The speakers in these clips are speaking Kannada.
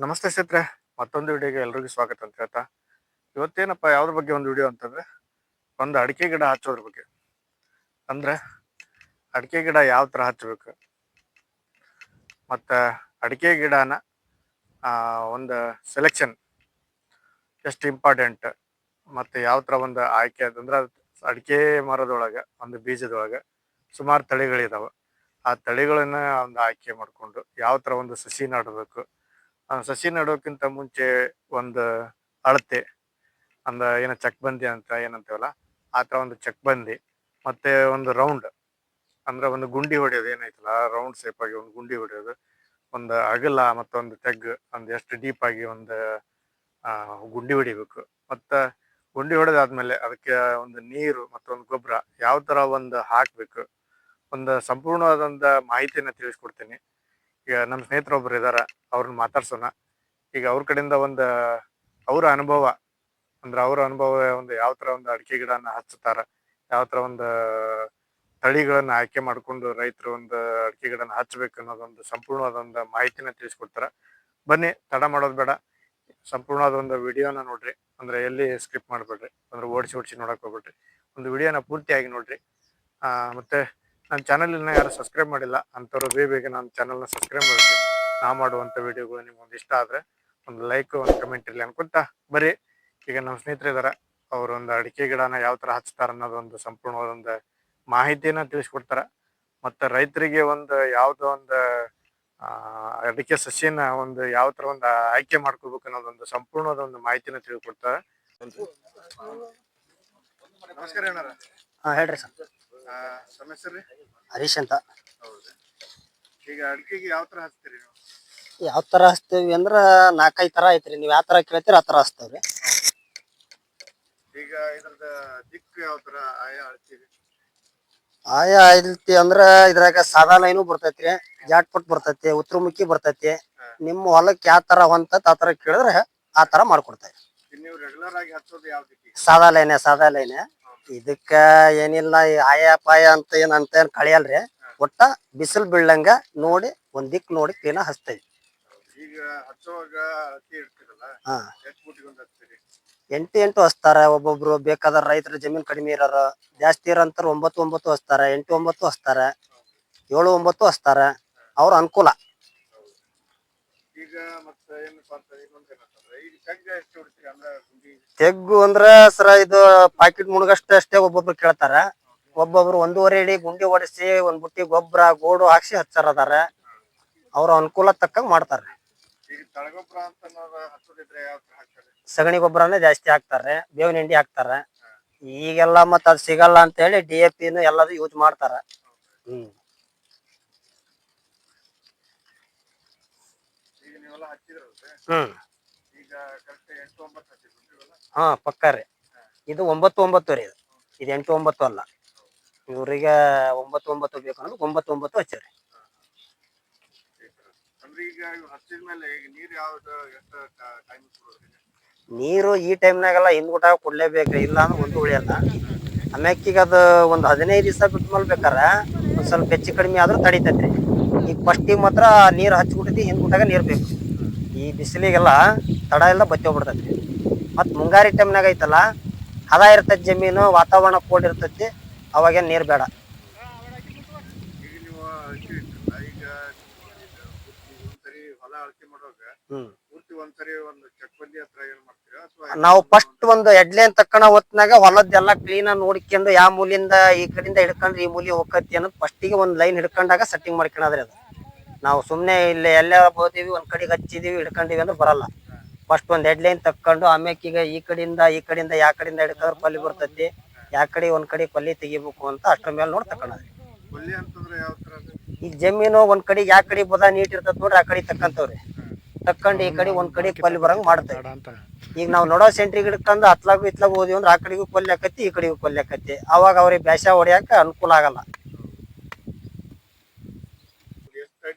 ನಮಸ್ತೆ ಸ್ನೇಹಿತರೆ, ಮತ್ತೊಂದು ವಿಡಿಯೋಗೆ ಎಲ್ರಿಗೂ ಸ್ವಾಗತ ಅಂತ ಹೇಳ್ತಾ, ಇವತ್ತೇನಪ್ಪ ಯಾವ್ದ್ರ ಬಗ್ಗೆ ಒಂದು ವಿಡಿಯೋ ಅಂತಂದ್ರೆ, ಒಂದು ಅಡಿಕೆ ಗಿಡ ಹಚ್ಚೋದ್ರ ಬಗ್ಗೆ. ಅಂದ್ರೆ, ಅಡಿಕೆ ಗಿಡ ಯಾವ ಥರ ಹಚ್ಚಬೇಕು? ಮತ್ತು ಅಡಿಕೆ ಗಿಡನ ಒಂದು ಸೆಲೆಕ್ಷನ್ ಎಷ್ಟು ಇಂಪಾರ್ಟೆಂಟ್ ಮತ್ತು ಯಾವ ಥರ ಒಂದು ಆಯ್ಕೆ ಅಂತಂದ್ರೆ ಅಡಿಕೆ ಮರದೊಳಗೆ, ಒಂದು ಬೀಜದೊಳಗೆ ಸುಮಾರು ತಳಿಗಳಿದಾವೆ. ಆ ತಳಿಗಳನ್ನ ಒಂದು ಆಯ್ಕೆ ಮಾಡಿಕೊಂಡು, ಯಾವ ಥರ ಒಂದು ಸಸಿ ಮಾಡಬೇಕು ಆ ಸಸಿ ನೆಡೋಕ್ಕಿಂತ ಮುಂಚೆ ಒಂದು ಅಳತೆ, ಅಂದ ಏನ ಚಕ್ಬಂದಿ ಅಂತ ಏನಂತೇವಲ್ಲ, ಆ ಥರ ಒಂದು ಚಕ್ಬಂದಿ ಮತ್ತೆ ಒಂದು ರೌಂಡ್ ಅಂದ್ರೆ ಒಂದು ಗುಂಡಿ ಹೊಡೆಯೋದು ಏನೈತಲ್ಲ ರೌಂಡ್ ಶೇಪ್ ಆಗಿ ಒಂದು ಗುಂಡಿ ಹೊಡೆಯೋದು, ಒಂದು ಅಗಲ ಮತ್ತೊಂದು ತೆಗ್ ಒಂದು ಎಷ್ಟು ಡೀಪ್ ಆಗಿ ಒಂದು ಗುಂಡಿ ಹೊಡಿಬೇಕು. ಮತ್ತ ಗುಂಡಿ ಹೊಡೆದಾದ್ಮೇಲೆ ಅದಕ್ಕೆ ಒಂದು ನೀರು ಮತ್ತೊಂದು ಗೊಬ್ಬರ ಯಾವ ತರ ಒಂದು ಹಾಕ್ಬೇಕು, ಒಂದು ಸಂಪೂರ್ಣವಾದಂತ ಮಾಹಿತಿಯನ್ನ ತಿಳಿಸ್ಕೊಡ್ತೀನಿ. ಈಗ ನಮ್ಮ ಸ್ನೇಹಿತರೊಬ್ರು ಇದಾರ, ಅವ್ರನ್ನ ಮಾತಾಡ್ಸೋಣ. ಈಗ ಅವ್ರ ಕಡೆಯಿಂದ ಒಂದು, ಅವ್ರ ಅನುಭವ, ಅಂದ್ರೆ ಅವ್ರ ಅನುಭವ ಒಂದು ಯಾವ ತರ ಒಂದು ಅಡಿಕೆ ಗಿಡನ ಹಚ್ಚುತ್ತಾರ, ಯಾವ ತರ ಒಂದು ತಳಿಗಳನ್ನ ಆಯ್ಕೆ ಮಾಡ್ಕೊಂಡು ರೈತರು ಒಂದು ಅಡಿಕೆ ಗಿಡನ ಹಚ್ಚಬೇಕು ಅನ್ನೋದೊಂದು ಸಂಪೂರ್ಣವಾದ ಒಂದು ಮಾಹಿತಿನ ತಿಳಿಸ್ಕೊಡ್ತಾರ. ಬನ್ನಿ, ತಡ ಮಾಡೋದು ಬೇಡ. ಸಂಪೂರ್ಣವಾದ ಒಂದು ವಿಡಿಯೋನ ನೋಡ್ರಿ, ಅಂದ್ರೆ ಎಲ್ಲಿ ಸ್ಕಿಪ್ ಮಾಡ್ಬೇಡ್ರಿ, ಅಂದ್ರೆ ಓಡಿಸಿ ಓಡಿಸಿ ನೋಡಕ್ ಹೋಗ್ಬೇಡ್ರಿ. ಒಂದು ವಿಡಿಯೋನ ಪೂರ್ತಿಯಾಗಿ ನೋಡ್ರಿ. ಆ, ಮತ್ತೆ ನನ್ನ ಚಾನಲ್ ಇನ್ನ ಯಾರು ಸಬ್ಸ್ಕ್ರೈಬ್ ಮಾಡಿಲ್ಲ ಅಂಥವ್ರು ಬೇಗ ಬೇಗ ನನ್ನ ಚಾನಲ್ನ ಸಬ್ಸ್ಕ್ರೈಬ್ ಮಾಡಿ ನಾ ಮಾಡುವಂಥ ವಿಡಿಯೋಗಳು ನಿಮ್ಗೆ ಒಂದು ಇಷ್ಟ ಆದ್ರೆ ಒಂದು ಲೈಕ್ ಒಂದು ಕಮೆಂಟ್ ಇರಲಿ ಅನ್ಕೊಂತ ಬರೀ. ಈಗ ನಮ್ಮ ಸ್ನೇಹಿತರು ಇದಾರ ಅವ್ರು ಒಂದು ಅಡಿಕೆ ಗಿಡನ ಯಾವ ತರ ಹಚ್ತಾರೆ ಅನ್ನೋದೊಂದು ಸಂಪೂರ್ಣವಾದ ಒಂದು ಮಾಹಿತಿಯನ್ನ ತಿಳಿಸ್ಕೊಡ್ತಾರ. ಮತ್ತೆ ರೈತರಿಗೆ ಒಂದು ಯಾವುದೋ ಒಂದು ಆ, ಅಡಿಕೆ ಸಸ್ಯನ ಒಂದು ಯಾವ ತರ ಒಂದು ಆಯ್ಕೆ ಮಾಡ್ಕೋಬೇಕು ಅನ್ನೋದೊಂದು ಸಂಪೂರ್ಣವಾದ ಒಂದು ಮಾಹಿತಿನ ತಿಳ್ಕೊಡ್ತಾರೆ ನಮಸ್ಕಾರ ಹೇಳ್ರಿ ಸರ್. ಸಮಸ್ಯೆ ರೀ? ಹರೀಶ್ ಅಂತ. ಹೌದು. ಈಗ ಅಡಿಕೆಗೆ ಯಾವ ತರ ಹಚ್ತೀರಿ ನೀವು? ಯಾವ ತರ ಹಚ್ತೇವಿ ಅಂದ್ರ ನಾಲ್ಕೈದು ತರ ಐತ್ರಿ. ನೀವ್ ಯಾವ ತರ ಕೇಳ್ತೀರ ಆ ತರ ಹಚ್ತೇವ್ರಿ. ಈಗ ಇದ್ರದ ದಿಕ್ಕು ಯಾವ ತರ ಆಯಾ ಅಳ್ತೀರಿ? ಆಯಾ ಐತಿ ಅಂದ್ರ ಇದ್ರಾಗ ಸಾದಾ ಲೈನು ಬರ್ತೈತ್ರಿ. ಜಾಟ್ ಪಟ್ ಬರ್ತೈತಿ ಉತ್ತರಮುಖಿ ಬರ್ತೈತಿ. ನಿಮ್ಮ ಹೊಲಕ್ ಯಾವ ತರ ಹೊಂತತ್ ಆ ತರ ಕೇಳಿದ್ರೆ ಆ ತರ ಮಾಡ್ಕೊಡ್ತೇವೆ. ಈಗ ನೀವು ರೆಗ್ಯುಲರ್ ಆಗಿ ಹಚ್ಚೋದು ಯಾವ ದಿಕ್ಕಿಗೆ? ಸಾದಾ ಲೈನೆ ಸಾದಾ ಲೈನೆ. ಇದಕ್ಕ ಏನಿಲ್ಲ ಈ ಆಯಾ ಪಾಯ ಅಂತ ಏನ್ ಅಂತ ಏನ್ ಕಳಿಯಲ್ರಿ. ಒಟ್ಟ ಬಿಸಿಲು ಬೀಳಂಗ ನೋಡಿ ಒಂದ್ ದಿಕ್ ನೋಡಿ ಕ್ಲೀನ್ ಹಚ್ತೇವಿ. ಈಗ ಹಚ್ಚುವಾಗ ಅಳತಿ ಇಡ್ತೀರಲ್ಲ ಹಾ. ಎಷ್ಟು ಫೂಟಿಗೆ ಒಂದು ಹಚ್ತೀರಿ? ಎಂಟು ಎಂಟು ಹಚ್ತಾರ ಒಬ್ಬೊಬ್ರು ಬೇಕಾದ್ರ ರೈತರ ಜಮೀನ್ ಕಡಿಮೆ ಇರೋರು. ಜಾಸ್ತಿ ಇರೋಂತಾರ ಒಂಬತ್ತು ಒಂಬತ್ತು ಹಚ್ತಾರ ಎಂಟು ಒಂಬತ್ತು ಹಚ್ತಾರ ಏಳು ಒಂಬತ್ತು ಹಚ್ತಾರ. ಅವ್ರ ಅನುಕೂಲ. ಈಗ ಮತ್ತೆ ಏನಪ್ಪಾ ಅಂತ ಇನ್ನೊಂದು ಏನಂತಂದ್ರೆ ಈಗ ತೆಗ್ಗ ಎಷ್ಟು ಹೊಡಿತೀರಿ ಅಂದ್ರೆ ಗುಂಡಿ? ತೆಗ್ಗು ಅಂದ್ರ ಸರ ಇದು ಪಾಕಿಟ್ ಮುಳುಗಷ್ಟು ಅಷ್ಟೇ ಒಬ್ಬೊಬ್ರು ಕೇಳ್ತಾರ. ಒಬ್ಬೊಬ್ರು ಒಂದೂವರೆ ಇಡಿ ಗುಂಡಿ ಹೊಡಿಸಿ ಒಂದ್ ಬುಟ್ಟಿ ಗೊಬ್ಬರ ಗೋಡು ಹಾಕ್ಸಿ ಹಚ್ಚಾರ ಅದಾರ. ಅವ್ರ ಅನುಕೂಲ ತಕ್ಕಂಗ್ ಮಾಡ್ತಾರ. ಈಗ ತಳಗೊಬ್ಬರ ಅಂತ ಅನ್ನೋದು ಹಚ್ಚೋದಿದ್ರೆ ಯಾವ ತರ ಹಾಕ್ತಾರೆ? ಸಗಣಿ ಗೊಬ್ಬರನೇ ಜಾಸ್ತಿ ಹಾಕ್ತಾರೆ ಬೇವಿನ ಹಿಂಡಿ ಹಾಕ್ತಾರ. ಈಗೆಲ್ಲ ಮತ್ತ ಅದ್ ಸಿಗಲ್ಲ ಅಂತ ಹೇಳಿ ಡಿ ಎ ಪಿನು ಎಲ್ಲದು ಯೂಸ್ ಮಾಡ್ತಾರ. ಹ್ಮ್. ಹ್ಮ್. ಹಾ ಪಕ್ಕ ರೀ. ಇದು ಒಂಬತ್ತು ಒಂಬತ್ತು ರೀ ಇದು. ಇದು ಎಂಟು ಒಂಬತ್ತು ಅಲ್ಲ. ಇವ್ರಿಗೆ ಒಂಬತ್ತು ಒಂಬತ್ತು ಬೇಕು ಅನ್ನೋದು ಒಂಬತ್ತು ಒಂಬತ್ತು ಈಗ ನೀರ್ ಈ ಟೈಮ್ನಾಗೆಲ್ಲ ಹಿಂದ್ಗುಟ ಕೊಡ್ಲೇಬೇಕು ಇಲ್ಲ ಅಂದ್ರೆ ಒಂದು ಉಳಿಯಲ್ಲ ಆಮ್ಯಾಕೀಗ ಅದು ಒಂದು ಹದಿನೈದು ದಿವಸ ಬಿಟ್ಟು ಮೇಲೆ ಬೇಕಾರ ಒಂದ್ ಸ್ವಲ್ಪ ಹೆಚ್ಚು ಕಡಿಮೆ ಆದ್ರೂ ತಡಿತೈತ್ರಿ. ಈಗ ಫಸ್ಟಿಗೆ ಮಾತ್ರ ನೀರು ಹಚ್ಬಿಟ್ಟೈತಿ ಹಿಂದ್ಗುಟಾಗ ನೀರು ಬೇಕು. ಈ ಬಿಸಿಲಿಗೆಲ್ಲ ತಡ ಎಲ್ಲ ಬತ್ತಿ ಹೋಗ್ಬಿಡ್ತೈತಿ. ಮತ್ತು ಮುಂಗಾರಿ ಟೈಮ್ನಾಗ ಐತಲ್ಲ, ಹದ ಇರ್ತೈತಿ ಜಮೀನು, ವಾತಾವರಣ ಕೋಡ್ ಇರ್ತೈತಿ, ಅವಾಗೇನು ನೀರು ಬೇಡ. ನೀವು ಫಸ್ಟ್ ಒಂದು ಎಡ್ಲೇನ್ ತಕ್ಕಣ ಹೊತ್ನಾಗ ಹೊಲದ್ದೆಲ್ಲ ಕ್ಲೀನ್ ನೋಡ್ಕೊಂಡು ಯಾವ ಮೂಲಿಂದ ಈ ಕಡೆಯಿಂದ ಹಿಡ್ಕೊಂಡ್ರೆ ಈ ಮೂಲಿ ಹೋಗತಿ ಅನ್ನೋದು ಫಸ್ಟಿಗೆ ಒಂದು ಲೈನ್ ಹಿಡ್ಕೊಂಡಾಗ ಸೆಟ್ಟಿಂಗ್ ಮಾಡ್ಕೊಳದ್ರಿ ಅದು. ನಾವು ಸುಮ್ಮನೆ ಇಲ್ಲಿ ಎಲ್ಲೇ ಬೋತೀವಿ ಒಂದ್ ಕಡೆಗೆ ಹಚ್ಚಿದೀವಿ ಹಿಡ್ಕೊಂಡಿವಿ ಅಂದ್ರೆ ಬರಲ್ಲ. ಫಸ್ಟ್ ಒಂದು ಹೆಡ್ ಲೈನ್ ತಕ್ಕೊಂಡು ಆಮ್ಯಾಕ ಈಗ ಈ ಕಡೆಯಿಂದ ಈ ಕಡೆಯಿಂದ ಯಾ ಕಡೆಯಿಂದ ಹಿಡ್ಕೊಂಡ್ರೆ ಕೊಲ್ಲಿ ಬರ್ತೈತಿ. ಯಾ ಕಡೆ ಒಂದ್ ಕಡೆ ಕೊಲ್ಲಿ ತೆಗಿಬೇಕು ಅಂತ ಅಷ್ಟರ ಮೇಲೆ ನೋಡಿ ತಕೊಂಡ್ರಿ ಯಾವ ಈಗ ಜಮೀನು ಒಂದ್ ಕಡೆ ಯಾ ಕಡೆ ಬದ ನೀಟ್ ಇರ್ತದ ನೋಡ್ರಿ ಆ ಕಡೆ ತಕ್ಕಂತವ್ರಿ. ತಕ್ಕೊಂಡು ಈ ಕಡೆ ಒಂದ್ ಕಡೆ ಕೊಲ್ಲಿ ಬರಂಗ್ ಮಾಡ್ತೇವೆ. ಈಗ ನಾವು ನೋಡೋ ಸೆಂಟ್ರಿಗೆ ಹಿಡ್ಕೊಂಡು ಹತ್ಲಾಗು ಇತ್ಲಾಗ ಹೋದಿವಿ ಅಂದ್ರೆ ಆ ಕಡೆಗೂ ಕೊಲ್ಲಿ ಆಕತಿ ಈ ಕಡೆಗೂ ಕೊಲ್ಲಿ ಆಕತಿ. ಅವಾಗ ಅವ್ರಿಗೆ ಬ್ಯಾಸ ಹೊಡ್ಯಾಕ ಅನುಕೂಲ ಆಗಲ್ಲ ಎಷ್ಟು ಅಡಿ ಎಷ್ಟು ಅಡಿಯಿಂದ ಹಚ್ಬೇಕು ಅವಾಗ?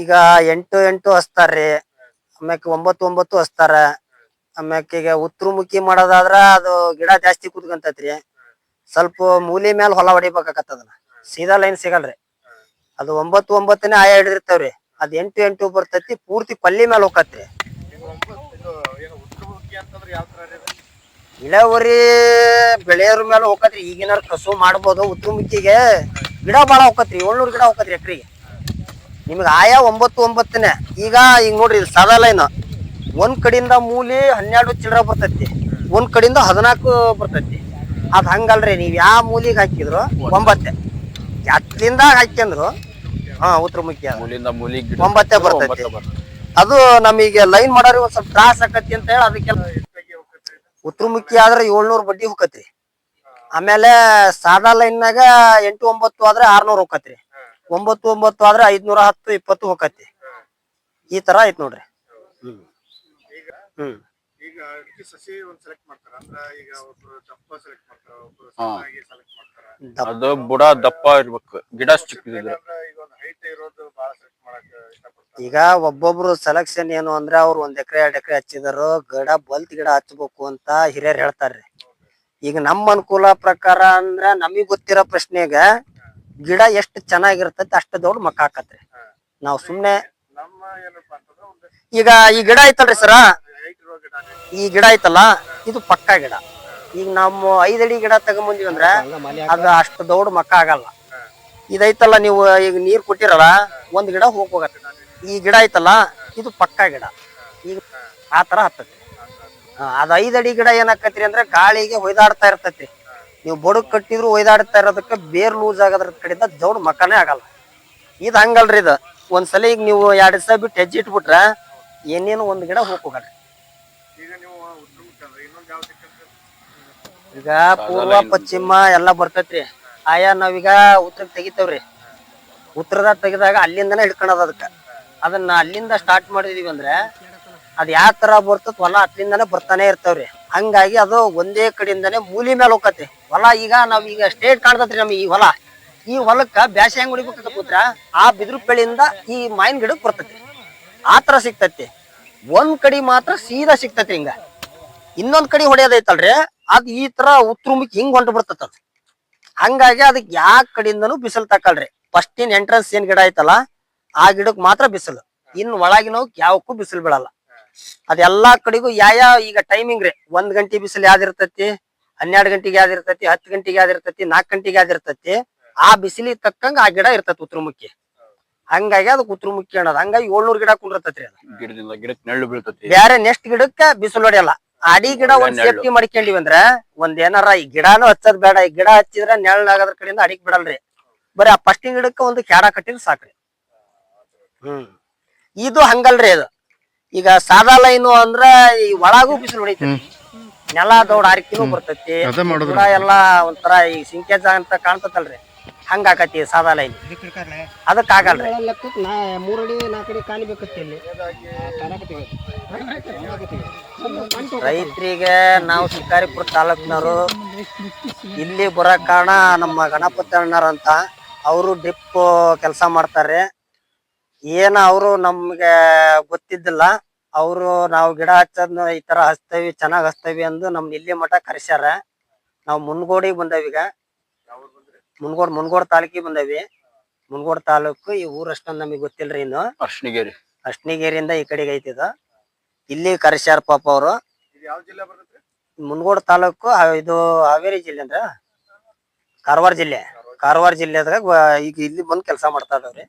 ಈಗ ಎಂಟು ಎಂಟು ಹಚ್ತಾರ್ರಿ ಆಮ್ಯಾಕೆ ಒಂಬತ್ತು ಒಂಬತ್ತು ಹಚ್ತಾರ. ಆಮ್ಯಾಕೆ ಈಗ ಉತ್ತರಮುಖಿ ಮಾಡೋದಾದ್ರ ಅದು ಗಿಡ ಜಾಸ್ತಿ ಕುತ್ಕೊಂತೈತ್ರಿ. ಸ್ವಲ್ಪ ಮೂಲಿ ಮೇಲೆ ಹೊಲ ಹೊಡಿಬೇಕಾಗತ್ತದನ್ನ ಸೀದಾ ಲೈನ್ ಸಿಗಲ್ರಿ ಅದು ಒಂಬತ್ತು ಒಂಬತ್ತನೇ ಆಯ ಹಿಡಿದಿರ್ತಾವ್ರಿ ಅದ್ ಎಂಟು ಎಂಟು ಬರ್ತೈತಿ, ಪೂರ್ತಿ ಪಲ್ಲಿ ಮೇಲೆ ಹೋಗತ್ರಿ ಇಳವರಿ ಬೆಳೆಯೋರ್ ಮೇಲೆ ಹೋಗತ್ರಿ ಈಗಿನ ಕಸು ಮಾಡ್ಬೋದು, ಉತ್ತರಮುಖಿಗೆ. ಗಿಡ ಬಾಳ ಹೋಗತ್ರಿ ಏಳ್ನೂರು ಗಿಡ ಹೋಗತ್ರಿ ಎಕ್ರಿಗೆ ನಿಮ್ಗೆ ಆಯಾ ಒಂಬತ್ತು ಒಂಬತ್ತನೇ. ಈಗ ಈಗ ನೋಡ್ರಿ ಇದು ಸಾದಾ ಲೈನ್ ಒಂದ್ ಕಡೆಯಿಂದ ಮೂಲಿ ಹನ್ನೆರಡು ಚಿಲ್ಲರ ಬರ್ತೈತಿ. ಒಂದ್ ಕಡೆಯಿಂದ ಹದಿನಾಲ್ಕು ಬರ್ತೈತಿ. ಅದ್ ಹಂಗಲ್ರಿ ನೀವ್ ಯಾವ ಮೂಲಿಗೆ ಹಾಕಿದ್ರು ಒಂಬತ್ತೆ. ಎತ್ತಲಿಂದ ಹಾಕ್ಯಂದ್ರು ಹಾ ಉತ್ತರ ಮುಖ್ಯ. ಮೂಲಿಂದ ಮೂಲಿ ಗಿಡ ಒಂಬತ್ತೇ ಬರ್ತೈತಿ. ಅದು ನಮಗೆ ಲೈನ್ ಮಾಡೋರಿಗೆ ಒಂದ್ ಸ್ವಲ್ಪ ತ್ರಾಸ ಆಕತಿ ಅಂತ ಹೇಳಿ ಅದಕ್ಕೆಲ್ಲ ಉತ್ತರ ಮುಖ್ಯ ಆದ್ರೆ ಏಳ್ನೂರು ಬಡ್ಡಿ ಹೋಗತ್ರಿ. ಆಮೇಲೆ ಸಾದಾ ಲೈನ್ನಾಗ ಎಂಟು ಒಂಬತ್ತು ಆದ್ರೆ ಆರ್ನೂರ್ ಹೋಗತ್ರಿ ಒಂಬತ್ತು ಒಂಬತ್ತು ಆದ್ರೆ ಐದ್ನೂರ ಹತ್ತು ಇಪ್ಪತ್ತು ಹೋಗತ್ತಿ ಈ ತರ ಐತ್ ನೋಡ್ರಿ. ಹ್ಮ್. ಈಗ ಹ್ಮ್ ಈಗ ಅಡಿಕೆ ಸಸಿ ಒಂದ್ ಸೆಲೆಕ್ಟ್ ಮಾಡ್ತಾರ ಅಂದ್ರ ಈಗ ಒಬ್ರು ದಪ್ಪ ಸೆಲೆಕ್ಟ್ ಮಾಡ್ತಾರ ಒಬ್ರು ಸಣ್ಣಾಗಿ ಸೆಲೆಕ್ಟ್ ಮಾಡ್ತಾರ. ಅದು ಬುಡ ದಪ್ಪ ಇರ್ಬೇಕು ಗಿಡ ಚಿಕ್ಕದಿದ್ರೆ ಬೇಕಂದ್ರ ಈಗ ಒಂದ್ ಹೈಟ್ ಇರೋದು ಬಾಳ ಸೆಲೆಕ್ಟ್ ಮಾಡಕ್ ಇಷ್ಟಪಡ್ತಾರ. ಈಗ ಒಬ್ಬೊಬ್ರು ಸೆಲೆಕ್ಷನ್ ಏನು ಅಂದ್ರೆ ಅವ್ರು ಒಂದ್ ಎಕರೆ ಎರಡ್ ಎಕರೆ ಹಚ್ಚಿದಾರು ಗಿಡ ಬಲ್ತ್ ಗಿಡ ಹಚ್ಬೇಕು ಅಂತ ಹಿರಿಯರ್ ಹೇಳ್ತಾರ್ರಿ. ಈಗ ನಮ್ಮ ಅನುಕೂಲ ಪ್ರಕಾರ ಅಂದ್ರ ನಮಗ್ ಗೊತ್ತಿರೋ ಪ್ರಶ್ನೆಗ ಗಿಡ ಎಷ್ಟು ಚೆನ್ನಾಗಿರ್ತೈತಿ ಅಷ್ಟ ದೊಡ್ಡ ಮಕ್ಕ ಹಾಕತ್ರಿ. ನಾವ್ ಸುಮ್ನೆ ಈಗ ಈ ಗಿಡ ಐತಲ್ರಿ ಸರ? ಈ ಗಿಡ ಐತಲ್ಲ ಇದು ಪಕ್ಕಾ ಗಿಡ. ಈಗ ನಮ್ಮ ಐದಡಿ ಗಿಡ ತಗೊಂಬಂದಿವಿ ಅಂದ್ರೆ ಅದು ಅಷ್ಟು ದೊಡ್ಡ ಮಕ್ಕ ಆಗಲ್ಲ. ಇದೈತಲ್ಲ ನೀವು ಈಗ ನೀರ್ ಕೊಟ್ಟಿರಲ್ಲ ಒಂದ್ ಗಿಡ ಹೋಗ್ ಹೋಗತ್ತೆ. ಈ ಗಿಡ ಐತಲ್ಲ ಇದು ಪಕ್ಕಾ ಗಿಡ. ಈಗ ಆ ತರ ಹಾ, ಐದ್ ಅಡಿ ಗಿಡ ಏನಾಕತ್ರಿ ಅಂದ್ರೆ ಗಾಳಿಗೆ ಹೊಯ್ದಾಡ್ತಾ ಇರ್ತೈತಿ ನೀವು ಬಡಕ್ ಕಟ್ಟಿದ್ರು ಒಯ್ದಾಡ್ತಾ ಇರೋದಕ್ಕೆ ಬೇರ್ ಲೂಸ್ ಆಗೋದ್ರ ಕಡೆಯಿಂದ ದೌಡ್ ಮಕ್ಕನೇ ಆಗಲ್ಲ. ಇದು ಹಂಗಲ್ರಿ ಇದು. ಒಂದ್ಸಲ ಈಗ ನೀವು ಎರಡ್ ದಿವಸ ಬಿಟ್ಟು ಹೆಜ್ಜೆ ಇಟ್ಬಿಟ್ರ ಏನೇನು ಒಂದ್ ಗಿಡ ಹೋಗ್ರಿ ಹೋಗಲ್ರಿ ಈಗ ನೀವು ಉತ್ತರಮುಖಿ ಅಂದ್ರೆ ಇನ್ನೊಂದ್ ಯಾವ ದಿಕ್ಕಂದ್ರೆ ಈಗ ಪೂರ್ವ ಪಶ್ಚಿಮ ಎಲ್ಲ ಬರ್ತೈತ್ರಿ. ಆಯಾ ನಾವೀಗ ಉತ್ತರಕ್ಕೆ ತೆಗಿತೇವ್ರಿ. ಉತ್ತರದಾಗ ತೆಗೆದಾಗ ಅಲ್ಲಿಂದನೇ ಹಿಡ್ಕೊಳೋದು ಅದಕ್ಕೆ. ಅದನ್ನ ಅಲ್ಲಿಂದ ಸ್ಟಾರ್ಟ್ ಮಾಡಿದೀವಿ ಅಂದ್ರೆ ಅದ್ ಯಾವ ತರ ಬರ್ತದ ಹೊಲ ಅಲ್ಲಿಂದಾನೆ ಬರ್ತಾನೆ ಇರ್ತಾವ್ರಿ. ಹಂಗಾಗಿ ಅದು ಒಂದೇ ಕಡೆಯಿಂದಾನೆ ಮೂಲಿ ಮೇಲೆ ಹೋಗತ್ತೆ ಹೊಲ ಈಗ ನಾವ್ ಈಗ ಸ್ಟೇಟ್ ಕಾಣ್ತತ್ರಿ ನಮ್ಗೆ ಈ ಹೊಲ. ಈ ಹೊಲಕ್ಕ ಬ್ಯಾಸಿ ಹೆಂಗ್ ಹೊಡಿಬೇಕಂತ ಕೂತ್ರ ಆ ಬಿದ್ರು ಬೆಳೆಯಿಂದ ಈ ಮಾವಿನ ಗಿಡಕ್ ಬರ್ತತಿ. ಆ ತರ ಸಿಗ್ತೈತಿ. ಒಂದ್ ಕಡೆ ಮಾತ್ರ ಸೀದಾ ಸಿಕ್ತತಿ ಹಿಂಗ. ಇನ್ನೊಂದ್ ಕಡೆ ಹೊಡೆಯೋದೈತಲ್ರಿ, ಅದ್ ಈ ತರ ಉತ್ತರಮುಖಿ ಹಿಂಗ್ ಹೊಂಟು ಬಿಡ್ತದ ಹಂಗಾಗಿ ಅದಕ್ ಯಾವ ಕಡೆಯಿಂದನು ಬಿಸಿಲು ತಕಲ್ರಿ. ಫಸ್ಟ್ ಇನ್ ಎಂಟ್ರೆನ್ಸ್ ಏನ್ ಗಿಡ ಐತಲ್ಲ, ಆ ಗಿಡಕ್ ಮಾತ್ರ ಬಿಸಿಲು. ಇನ್ ಒಳಗಿನವ್ ಯಾವಕ್ಕೂ ಬಿಸಿಲು ಬೀಳಲ್ಲ. ಅದೆಲ್ಲಾ ಕಡೆಗೂ ಯಾವ ಈಗ ಟೈಮಿಂಗ್ ರೀ? ಒಂದ್ ಗಂಟೆ ಬಿಸಿಲು ಯಾವ್ದಿರ್ತತಿ ಹನ್ನೆರಡು ಗಂಟೆಗೆ ಯಾವ್ದಿರ್ತತಿ ಹತ್ತು ಗಂಟೆಗೆ ಯಾವ್ದಿರ್ತತಿ ನಾಲ್ಕು ಗಂಟೆಗೆ ಯಾವ್ದಿರ್ತತಿ ಆ ಬಿಸಿಲಿಗೆ ತಕ್ಕಂಗ ಆ ಗಿಡ ಇರ್ತತಿ ಉತ್ತರಮುಖಿ ಹಂಗಾಗಿ ಅದಕ್ಕೆ ಉತ್ತರಮುಖಿ ಅನ್ನೋದು. ಹಂಗಾಗಿ ಏಳ್ನೂರ್ ಗಿಡ ಕುಂಡಿರ್ತೈತ್ರಿ ಅದು. ಗಿಡದಿಂದ ಗಿಡಕ್ಕೆ ನೆರಳು ಬೀಳ್ತತಿ. ಬ್ಯಾರೆ ನೆಕ್ಸ್ಟ್ ಗಿಡಕ್ಕ ಬಿಸಿಲು ಹೊಡೆಯಲ್ಲ. ಅಡಿ ಗಿಡ ಒಂದ್. ಸೇಫ್ಟಿ ಮಾಡ್ಕೊಂಡಿವಿ ಅಂದ್ರ ಒಂದ್ ಏನಾರ ಈ ಗಿಡಾನು ಹಚ್ಚದ್ ಬೇಡ. ಈ ಗಿಡ ಹಚ್ಚಿದ್ರ ನೆರಳಾಗದ್ರ ಕಡೆಯಿಂದ ಅಡಿಕ್ ಬಿಡಲ್ರಿ. ಬರೀ ಆ ಪಸ್ಟಿಂಗ್ ಗಿಡಕ್ಕ ಒಂದು ಕ್ಯಾಡ ಕಟ್ಟಿದ್ರೆ ಸಾಕ್ರಿ. ಹ್ಮ್. ಇದು ಹಂಗಲ್ರಿ ಇದು ಈಗ ಸಾದಾ ಲೈನು ಅಂದ್ರ ಈ ಒಳಗೂ ಬಿಸಿಲು ಹೊಡಿತೈತಿ. ನೆಲ ದೌಡ್ ಆರ್ಕಿನೂ ಬರ್ತೈತಿ. ಎಲ್ಲ ಮಾಡೋದು ಗಿಡ ಎಲ್ಲಾ ಒಂಥರ ಈ ಸಿಂಕೇಜ ಅಂತ ಕಾಣ್ತತಲ್ರಿ. ಹಂಗ ಆಕತಿ ಸಾದಾ ಲೈನ್. ಅದಕ್ ಆಗಲ್ರಿ. ಲೆಕ್ಕಕ್ಕೆ ನಾ ಮೂರಡಿ ನಾಲ್ಕಡಿ ಕಾಣಬೇಕತ್ತೆ ಇಲ್ಲಿ. ರೈತರಿಗೆ ನಾವು ಶಿಕಾರಿಪುರ ತಾಲೂಕಿನವರು ಇಲ್ಲಿ ಬರೋ ಕಾರಣ ನಮ್ಮ ಗಣಪತಿ ಅಣ್ಣಾರ ಅಂತ ಅವರು ಡಿಪ್ ಕೆಲಸ ಮಾಡ್ತಾರೆ ಏನ ಅವರು ನಮ್ಗೆ ಗೊತ್ತಿದ್ದಿಲ್ಲ. ಅವರು ನಾವು ಗಿಡ ಹಚ್ಚೋದ್ನ ಈ ತರ ಹಚ್ತೇವಿ ಚೆನ್ನಾಗ್ ಹಚ್ತೇವಿ ಅಂದು ನಮ್ನ ಇಲ್ಲಿ ಮಠ ಕರೆಸ್ಯಾರ. ನಾವು ಮುನ್ಗೋಡಿಗೆ ಈಗ. ಮುನ್ಗೋಡ್ ಮುನ್ಗೋಡ್ ತಾಲೂಕಿಗೆ ಬಂದೇವಿ. ಮುನ್ಗೋಡ್ ತಾಲೂಕು ಈ ಊರ್ ಅಷ್ಟೊಂದು ನಮಗೆ ಗೊತ್ತಿಲ್ರಿ ಇನ್ನು. ಅರ್ಶನಿಗೇರಿ ಅಷ್ಣಿಗೇರಿಯಿಂದ ಈ ಕಡೆಗೆ ಐತಿದ ಇಲ್ಲಿ ಕರೆಸ್ಯಾರ ಪಾಪ ಅವರು. ಇದು ಯಾವ ಜಿಲ್ಲೆ ಬರ್ತೈತ್ರಿ? ಮುನ್ಗೋಡ್ ತಾಲೂಕು ಇದು ಹಾವೇರಿ ಜಿಲ್ಲೆ ಅಂದ್ರ. ಕಾರವಾರ ಜಿಲ್ಲೆ. ಕಾರವಾರ ಜಿಲ್ಲೆದಾಗ ಈಗ ಇಲ್ಲಿ ಬಂದ್ ಕೆಲಸ ಮಾಡ್ತಾ ಇದಾವ್ರಿ.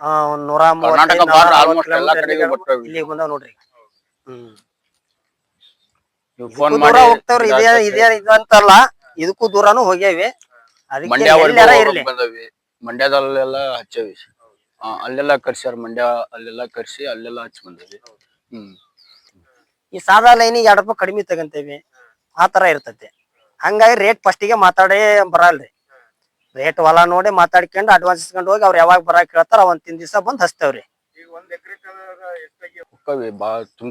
ಆ, ಒಂದ್ ನೂರ ಕರ್ನಾಟಕ ಮೂವತ್ತೈದು, ಆಲ್ಮೋಸ್ಟ್ ಎಲ್ಲಾ ಕಡೆಗೆ ಇಲ್ಲಿ ಬಂದಾವ್ ನೋಡ್ರಿ. ಹ್ಮ್. ನೀವು ಇದಕ್ಕೂ ಫೋನ್ ದೂರ ಮಾಡಿ ಹೋಗ್ತಾವ್ರಿ ಇದೇ ಇದೇ ಇದು ಇದಕ್ಕೂ ದೂರನು ಹೋಗ್ಯಾವಿ. ಅದಕ್ಕೆ ಎಲ್ಲಾರ ಬಂದವಿ. ಮಂಡ್ಯದಲ್ಲೆಲ್ಲ ಹಚ್ಚೇವಿ. ಆ, ಅಲ್ಲೆಲ್ಲ ಕರ್ಸ್ಯಾರ ಮಂಡ್ಯ ಅಲ್ಲೆಲ್ಲ ಕರ್ಸಿ ಅಲ್ಲೆಲ್ಲ ಹಚ್ಚಿ ಬಂದವಿ. ಹ್ಮ್. ಈ ಸಾದಾ ಲೈನಿಗೆ ಎರಡು ರೂಪಾಯಿ ಕಡಿಮೆ ತಗಂತೇವಿ. ಆ ತರ ಇರ್ತೈತಿ. ಹಂಗಾಗಿ ರೇಟ್ ಫಸ್ಟಿಗೆ ಮಾತಾಡೇ ಬರಲ್ರಿ. ರೇಟ್ ಹೊಲ ನೋಡಿ ಮಾತಾಡ್ಕೊಂಡು ಅಡ್ವಾನ್ಸ್ ಇಸ್ಕೊಂಡು ಹೋಗಿ ಅವ್ರು ಯಾವಾಗ ಬರಾಕ್ ಹೇಳ್ತಾರ ಅವತ್ತಿನ ದಿವಸ ಬಂದ್ ಹಚ್ತೇವ್ರಿ. ಈಗ ತುಂಬ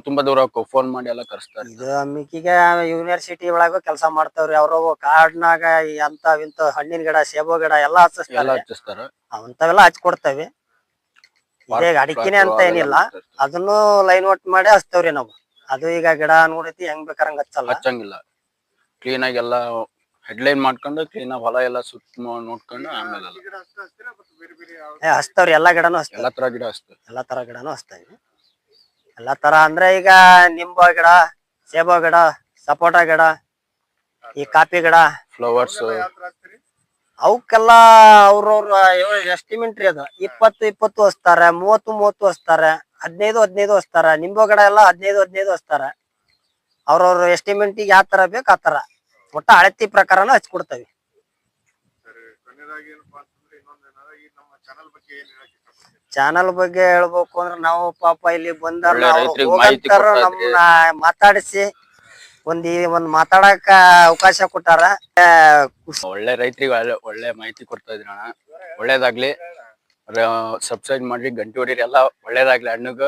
ತುಂಬಾ ದೂರ ಫೋನ್ ಮಾಡಿ ಎಲ್ಲ ಕರ್ಸ್ತಾರೆ. ಇದು ಮಿಕ್ಕಿಗೆ ಯೂನಿವರ್ಸಿಟಿ ಒಳಗ ಕೆಲಸ ಮಾಡ್ತಾವ್ರಿ ಅವ್ರು ಕಾಡ್ನಾಗ ಅಂತ ಇಂತ ಹಣ್ಣಿನ ಗಿಡ ಸೇಬು ಗಿಡ ಎಲ್ಲಾ ಎಲ್ಲ ಹಚ್ಚಿಸ್ತಾರೆ ಅವಂತವೆಲ್ಲ ಹಚ್ಕೊಡ್ತೇವಿ ಇದೇ ಅಡಿಕೆನೆ ಅಂತ ಏನಿಲ್ಲ ಅದನ್ನು ಲೈನ್ ಔಟ್ ಮಾಡಿ ಹಚ್ತೇವ್ರಿ ನಾವು. ಅದು ಈಗ ಗಿಡ ನೋಡೈತಿ ಹೆಂಗ್ ಬೇಕಾರ ಹಚ್ಚಲ್ಲ. ಹಚ್ಚಂಗಿಲ್ಲ. ಕ್ಲೀನ್ ಆಗಿ ಎಲ್ಲ ಹೆಡ್ಲೈನ್ ಮಾಡ್ಕೊಂಡು ಕ್ಲೀನ್ ಹೊಲ ಎಲ್ಲ ಸುತ್ತ ನೋಡ್ಕೊಂಡು ಆಮೇಲೆ ಏ ಹಚ್ತಾವ್ರಿ ಎಲ್ಲಾ ಗಿಡನು ಹಚ್ತಾವ ಎಲ್ಲಾ ತರ ಗಿಡ ಹಚ್ತೇವೆ ಎಲ್ಲಾ ತರ ಗಿಡನು ಹಚ್ತಾವಿ ಎಲ್ಲಾ ತರ ಅಂದ್ರೆ ಈಗ ನಿಂಬ ಗಿಡ ಸೇಬು ಗಿಡ ಸಪೋಟ ಗಿಡ ಈ ಕಾಫಿ ಗಿಡ. ಫ್ಲವರ್ಸ್ ಅವಕ್ಕೆಲ್ಲ ಅವ್ರವ್ರ ಎಸ್ಟಿಮೆಂಟ್ ರೀ ಅದು. ಇಪ್ಪತ್ತು ಇಪ್ಪತ್ತು ಹಚ್ತಾರ ಮೂವತ್ತು ಮೂವತ್ತು ಹಸ್ತಾರೆ ಹದಿನೈದು ಹದಿನೈದು ಹಚ್ತಾರ. ನಿಂಬೆ ಗಿಡ ಎಲ್ಲ ಹದಿನೈದು ಹದಿನೈದು ಹಚ್ತಾರ. ಅವ್ರವ್ರ ಎಸ್ಟಿಮೆಂಟಿಗೆ ಯಾವ ತರ ಬೇಕು ಆ ತರ. ಒಟ್ಟ ಅಳತಿ ಪ್ರಕಾರನ ಹಚ್ಕೊಡ್ತಾವಿ ಸರಿ ಕೊನೆಯದಾಗಿ ಏನಪ್ಪಾ ಅಂತಂದ್ರೆ ಇನ್ನೊಂದು ಈ ನಮ್ಮ ಚಾನಲ್ ಬಗ್ಗೆ ಏನ್ ಹೇಳಕ್ ಇಷ್ಟಪಡ್ತೀರಿ? ಚಾನಲ್ ಬಗ್ಗೆ ಹೇಳ್ಬೇಕು ಅಂದ್ರೆ ನಾವು ಪಾಪ ಇಲ್ಲಿ ಬಂದ. ನಮ್ಮನ್ನ ಮಾತಾಡಿಸಿ ಒಂದ್ ಈ ಒಂದ್ ಮಾತಾಡಕ ಅವಕಾಶ ಕೊಟ್ಟಾರ. ಒಳ್ಳೆ ರೈತರಿಗೆ ಒಳ್ಳೆ ಒಳ್ಳೆ ಮಾಹಿತಿ ಕೊಡ್ತಾ ಇದ್ರಿ ಅಣ್ಣ. ಒಳ್ಳೇದಾಗ್ಲಿ. ಸಬ್ಸ್ಕ್ರೈಬ್ ಮಾಡ್ರಿ ಗಂಟೆ ಹೊಡೀರಿ ಎಲ್ಲ. ಒಳ್ಳೇದಾಗ್ಲಿ ಹಣ್ಣುಗ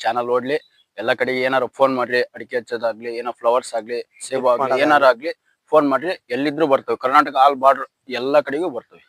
ಚಾನಲ್ ಓಡ್ಲಿ. ಎಲ್ಲಾ ಕಡೆಗೆ ಏನಾರು ಫೋನ್ ಮಾಡ್ರಿ ಅಡಿಕೆ ಹಚ್ಚೋದಾಗ್ಲಿ ಏನೋ ಫ್ಲವರ್ಸ್ ಆಗ್ಲಿ ಸೇಬು ಆಗ್ಲಿ ಏನಾರ ಆಗ್ಲಿ ಫೋನ್ ಮಾಡ್ರಿ ಎಲ್ಲಿದ್ರು ಬರ್ತವೆ. ಕರ್ನಾಟಕ ಆಲ್ ಬಾರ್ಡರ್ ಎಲ್ಲಾ ಕಡೆಗೂ ಬರ್ತವೆ.